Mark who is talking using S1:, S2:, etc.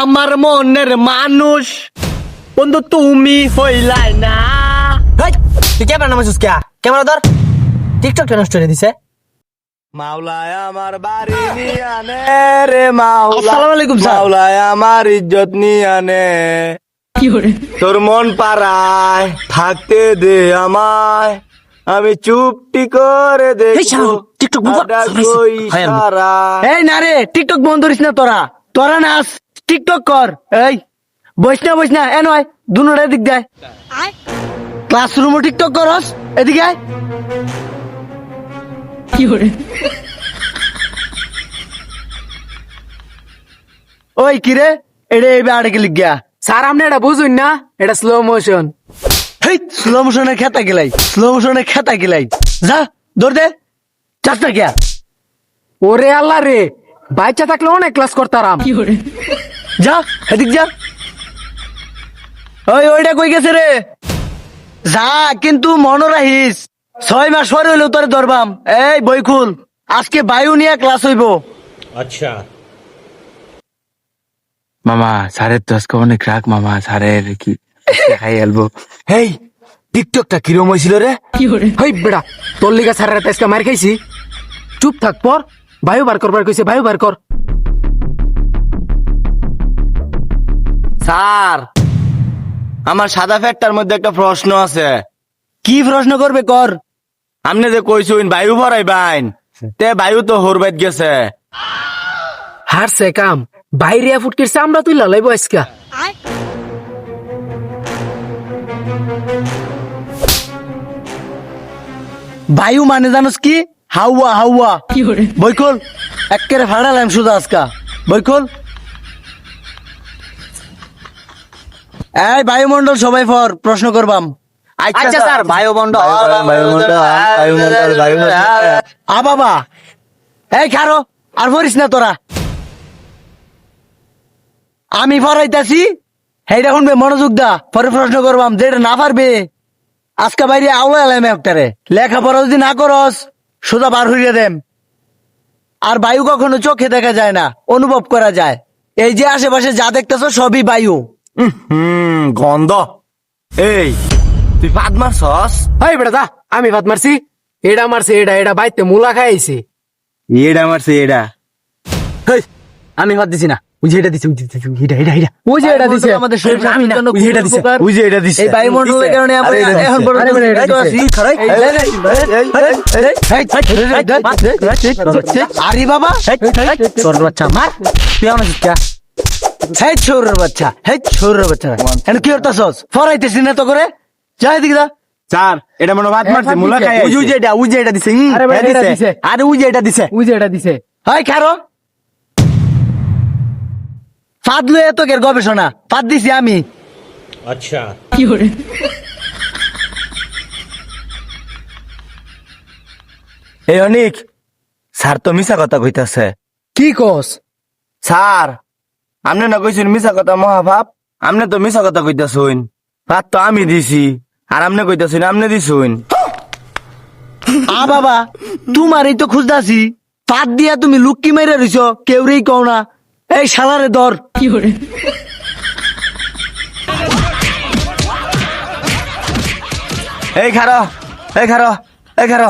S1: আমার মনের মানুষ। বন্ধু তুমি হইলাই না।
S2: তুই ক্যামেরা নামাইছিস কে? ক্যামেরা ধর। টিকটক টা নষ্ট দিছে?
S1: মাওলায় আমার বাড়ি নিয়ে আনে রে মাওলা
S2: আসসালামু আলাইকুম স্যার।
S1: মাওলায় আমার ইজ্জত নিয়ে আনে। তোর মন পাড়ায় থাকতে দে আমায়। আমি চুপটি করে
S2: শালা, টিকটক
S3: এই না রে টিকটক বন্ধ করিস না তোরা। তোরা নাচ টিকটক কর এই। বইস না বইস না এ নয় দুনোটা এদিক দেয়। ক্লাসরুমও টিকটক করস এদিকে আয়। ওই কিরে এটা এই আড়ে গেলি গিয়া।
S4: স্যার আপনি এটা বুঝুন না এটা স্লো মোশন
S3: হেই স্লো মোশনে খেতা গেলাই স্লো মোশনে খেতা গেলাই। যা দৌড় দে না গিয়া।
S4: ওরে আল্লাহ রে বাচ্চা থাকলে অনেক ক্লাস করতারাম।
S3: যা এদিক যা। ওই ওইটা কই গেছে রে? যা কিন্তু মনে রাখিস ছয় মাস পরে হইলেও তোরে ধরবাম। এই বই খুল আজকে বায়ু নিয়ে ক্লাস হইব। আচ্ছা।
S5: মামা স্যারের তো আজকে অনেক রাগ মামা স্যারের কি খাই আলবো।
S1: হেই টিকটকটা কিরম হয়েছিল রে?
S4: হই বেড়া তোর লিগা স্যারের আজকে মার খাইছি। চুপ থাক পর। বায়ু বার করবার কইছে বায়ু বার কর।
S1: স্যার আমার সাদা ফ্যাটটার মধ্যে একটা প্রশ্ন আছে।
S3: কি প্রশ্ন করবে কর?
S1: আপনি যে কইছুন বায়ু ভরাই বাইন। তে বায়ু তো হরবাইত গেছে।
S4: হারছে কাম। বাইরে ফুটকিরছে আমরা তুই লালাইবো আজকা।
S3: বায়ু মানে জানোস কি? হাওয়া হাওয়া। বই খোল একেবারে ফাড়ালাম সুদা আজকা। বই খোল এই বায়ুমন্ডল সবাই ফর প্রশ্ন করবাম।
S2: আচ্ছা স্যার বায়ুমণ্ডল।
S3: আ বাবা। এই খারো আর ভরিস না তোরা। আমি ফরাইতাছি হেইটা শুনবে মনোযোগ দা। পরে প্রশ্ন করবাম যেটা না পারবে আজকে বাইরে আউলা এলাম একটারে। লেখাপড়া যদি না করস সোজা বার হইয়া দেন। আর বায়ু কখনো চোখে দেখা যায় না অনুভব করা যায়। এই যে আশেপাশে যা দেখতেছ সবই বায়ু।
S1: হুম গন্ধ। এই তুই পাদ মারছস?
S4: হই বেড়া দা আমি ভাত মারছি। এটা মারছে এটা এটা বাইতে মুলা খাইছে।
S1: এডা মারছে এডা।
S2: হেই, আমি হাত দিছি না। ওই যে এটা দিছে ওই যে এটা এটা এটা এটা
S4: ওই যে এটা দিছে
S3: আমাদের শরীর
S2: আমি
S3: জন্য
S2: ওই যে এটা দিছে।
S1: ওই যে এটা দিছে
S3: এই বায়ুমণ্ডলের কারণে আমরা
S1: আরে
S3: এখন বাবা
S2: বাচ্চা মার তুই আমার
S3: বাচ্চা বাচ্চা এখন কি ফরাইতেছি না তো করে যাই দিকে যা
S1: স্যার এটা মনে হয় ভাত মারছে মুলা খাই
S2: ওই যে ওই যে এটা দিছে
S4: আরে
S2: এটা দিছে
S4: দিছে।
S2: আরে ওই যে এটা দিছে
S4: ওই যে এটা দিছে
S3: হাই খারো ফাদ লয়ে তো কের গবেষণা। ফাদ দিছি আমি। আচ্ছা।
S1: কি করে এই অনিক স্যার তো মিছা কথা কইতাছে।
S4: কি কস?
S1: স্যার আপনি না কইছেন মিছা কথা মহাভাব? আপনি তো মিছা কথা কইতাছুন। ভাত তো আমি দিছি আর আমনে কইতাছুন আমনে দিছুন।
S3: আ বাবা তোমারই তো খুঁজতাছি। ফাদ দিয়া তুমি লুক্কি মেরে রইছ কেউরেই কও না। এই শালারে দর
S1: এই খারো এই খারো এই খারো